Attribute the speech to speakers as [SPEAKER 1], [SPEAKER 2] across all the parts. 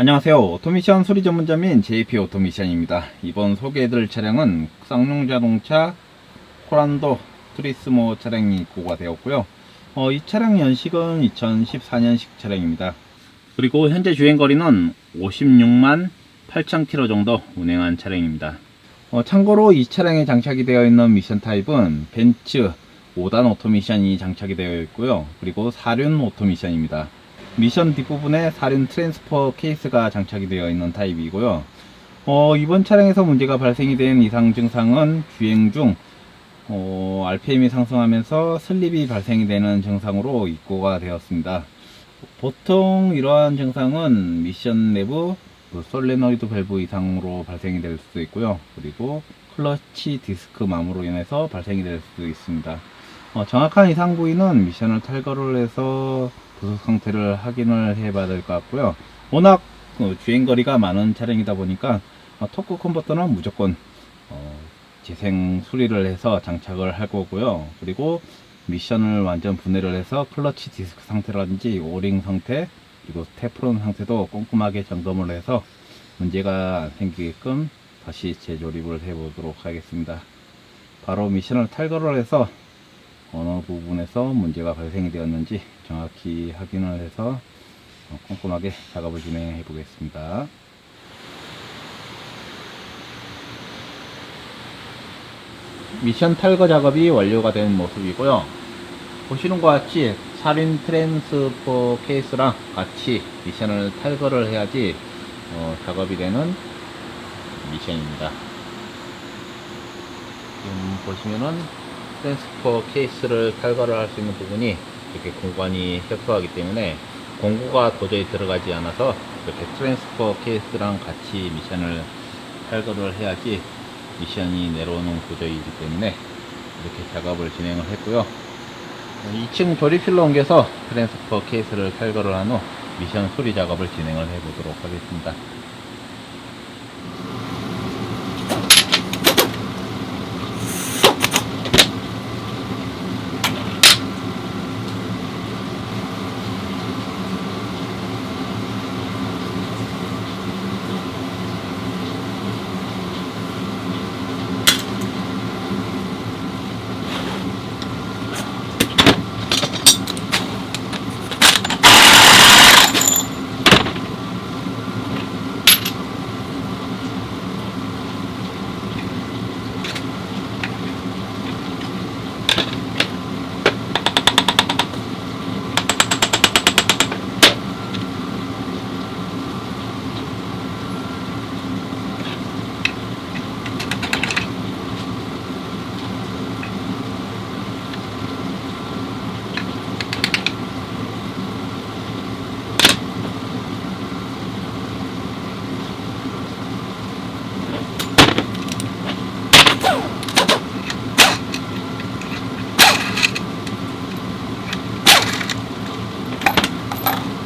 [SPEAKER 1] 안녕하세요. 오토미션 수리 전문점인 JP 오토미션입니다. 이번 소개해드릴 차량은 쌍용 자동차 코란도 트리스모 차량이 입고가 되었고요. 어, 이 차량 연식은 2014년식 차량입니다. 그리고 현재 주행거리는 56만 8천 킬로 정도 운행한 차량입니다. 어, 참고로 이 차량에 장착이 되어 있는 미션 타입은 벤츠 5단 오토미션이 장착이 되어 있고요. 그리고 사륜 오토미션입니다. 미션 뒷부분에 사륜 트랜스퍼 케이스가 장착이 되어 있는 타입이고요. 어, 이번 차량에서 문제가 발생이 된 이상 증상은 주행 중 어, RPM이 상승하면서 슬립이 발생이 되는 증상으로 입고가 되었습니다. 보통 이러한 증상은 미션 내부 그 솔레노이드 밸브 이상으로 발생이 될 수도 있고요. 그리고 클러치 디스크 맘으로 인해서 발생이 될 수도 있습니다. 어, 정확한 이상 부위는 미션을 탈거를 해서 부속 상태를 확인을 해 봐야 될 것 같고요. 워낙 그 주행거리가 많은 차량이다 보니까 어, 토크 컨버터는 무조건 어, 재생 수리를 해서 장착을 할 거고요. 그리고 미션을 완전 분해를 해서 클러치 디스크 상태라든지 오링 상태 그리고 테프론 상태도 꼼꼼하게 점검을 해서 문제가 안 생기게끔 다시 재조립을 해 보도록 하겠습니다. 바로 미션을 탈거를 해서 어느 부분에서 문제가 발생이 되었는지 정확히 확인을 해서 어, 꼼꼼하게 작업을 진행해 보겠습니다. 미션 탈거 작업이 완료가 된 모습이고요. 보시는 것 같이 살인 트랜스포 케이스랑 같이 미션을 탈거를 해야지 어, 작업이 되는 미션입니다. 지금 보시면은 트랜스퍼 케이스를 탈거를 할 수 있는 부분이 이렇게 공간이 협소하기 때문에 공구가 도저히 들어가지 않아서 이렇게 트랜스퍼 케이스랑 같이 미션을 탈거를 해야지 미션이 내려오는 구조이기 때문에 이렇게 작업을 진행을 했고요. 2층 조립실로 옮겨서 트랜스퍼 케이스를 탈거를 한 후 미션 수리 작업을 진행을 해 보도록 하겠습니다. はい。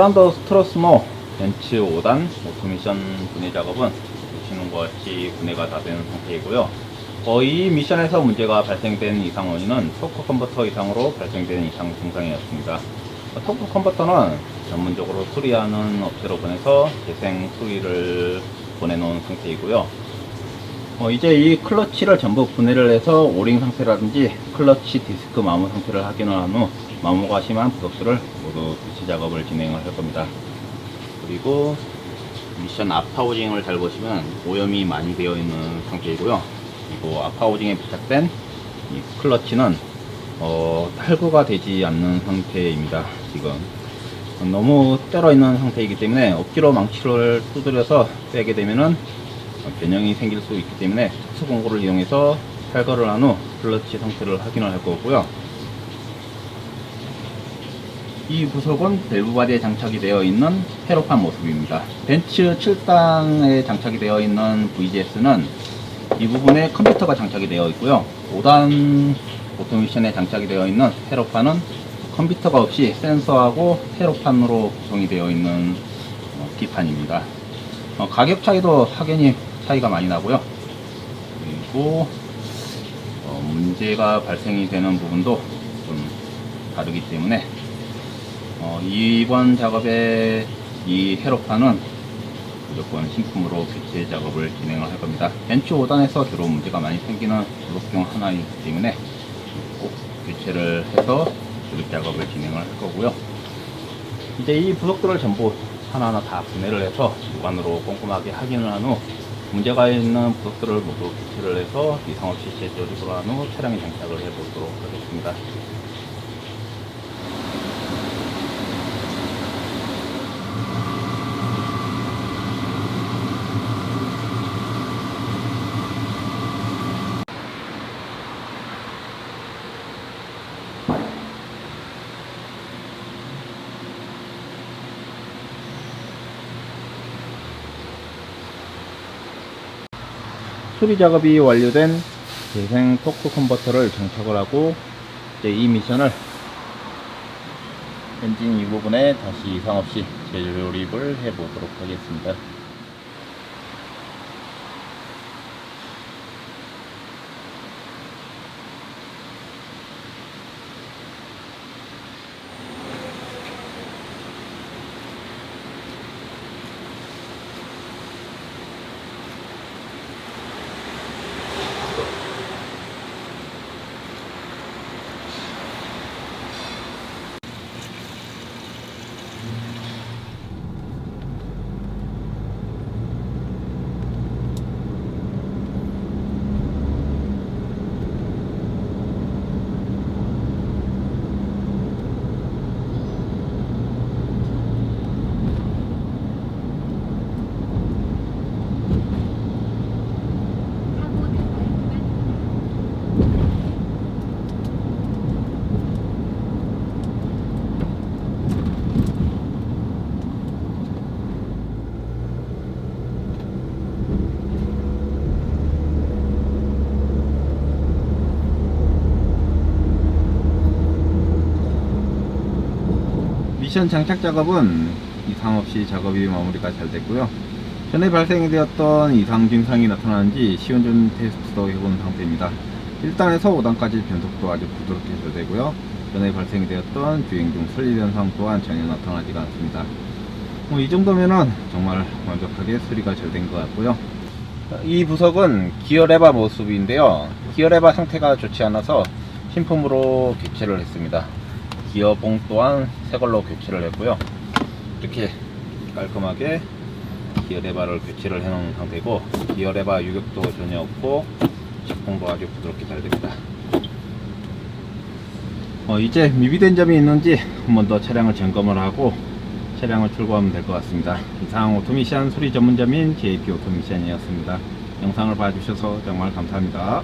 [SPEAKER 1] 코란도 스트로스모 벤츠 5단 오토미션 분해 작업은 보시는 것 같이 분해가 다된 상태이고요. 어, 이 미션에서 문제가 발생된 이상 원인은 토크 컨버터 이상으로 발생된 이상 증상이었습니다. 어, 토크 컨버터는 전문적으로 수리하는 업체로 보내서 재생 수리를 보내놓은 상태이고요. 어, 이제 이 클러치를 전부 분해를 해서 오링 상태라든지 클러치 디스크 마모 상태를 확인을 한 후 마모가 심한 부속들을 모두 교체 작업을 진행을 할 겁니다. 그리고 미션 앞하우징을 잘 보시면 오염이 많이 되어 있는 상태이고요. 그리고 앞하우징에 부착된 이 클러치는 어, 탈구가 되지 않는 상태입니다. 지금 너무 떨어 있는 상태이기 때문에 억지로 망치를 두드려서 빼게 되면은 변형이 생길 수 있기 때문에 특수 공구를 이용해서 탈거를 한 후 클러치 상태를 확인을 할 거고요. 이 부속은 밸브 바디에 장착이 되어 있는 페로판 모습입니다. 벤츠 7단에 장착이 되어 있는 VGS는 이 부분에 컴퓨터가 장착이 되어 있고요. 5단 오토미션에 장착이 되어 있는 페로판은 컴퓨터가 없이 센서하고 페로판으로 구성이 되어 있는 어, D판입니다. 어, 가격 차이도 확연히 차이가 많이 나고요. 그리고 어, 문제가 발생이 되는 부분도 좀 다르기 때문에 어, 이번 작업에 이 회로판은 무조건 신품으로 교체 작업을 진행을 할 겁니다. 벤츠 5단에서 주로 문제가 많이 생기는 블록 중 하나이기 때문에 꼭 교체를 해서 조립 작업을 진행을 할 거고요. 이제 이 부속들을 전부 하나하나 다 분해를 해서 육안으로 꼼꼼하게 확인을 한 후 문제가 있는 부속들을 모두 교체를 해서 이상 없이 재조립을 한후 차량에 장착을 해 보도록 하겠습니다. 수리 작업이 완료된 재생 토크 컨버터를 장착을 하고 이제 이 미션을 엔진 이 부분에 다시 이상 없이 재조립을 해 보도록 하겠습니다. 미션 장착 작업은 이상 없이 작업이 마무리가 잘 됐고요. 전에 발생이 되었던 이상 증상이 나타나는지 시운전 테스트도 해본 상태입니다. 1단에서 5단까지 변속도 아주 부드럽게 조되고요. 전에 발생이 되었던 주행 중 슬립 현상 또한 전혀 나타나지가 않습니다. 뭐 이 정도면은 정말 완벽하게 수리가 잘 된 것 같고요. 이 부석은 기어 레바 모습인데요. 기어 레바 상태가 좋지 않아서 신품으로 교체를 했습니다. 기어봉 또한 새 걸로 교체를 했고요. 이렇게 깔끔하게 기어 레바를 교체를 해놓은 상태고 기어 레바 유격도 전혀 없고 직봉도 아주 부드럽게 잘 됩니다. 어, 이제 미비된 점이 있는지 한 번 더 차량을 점검을 하고 차량을 출고하면 될 것 같습니다. 이상 오토미션 수리 전문점인 JP 오토미션이었습니다. 영상을 봐주셔서 정말 감사합니다.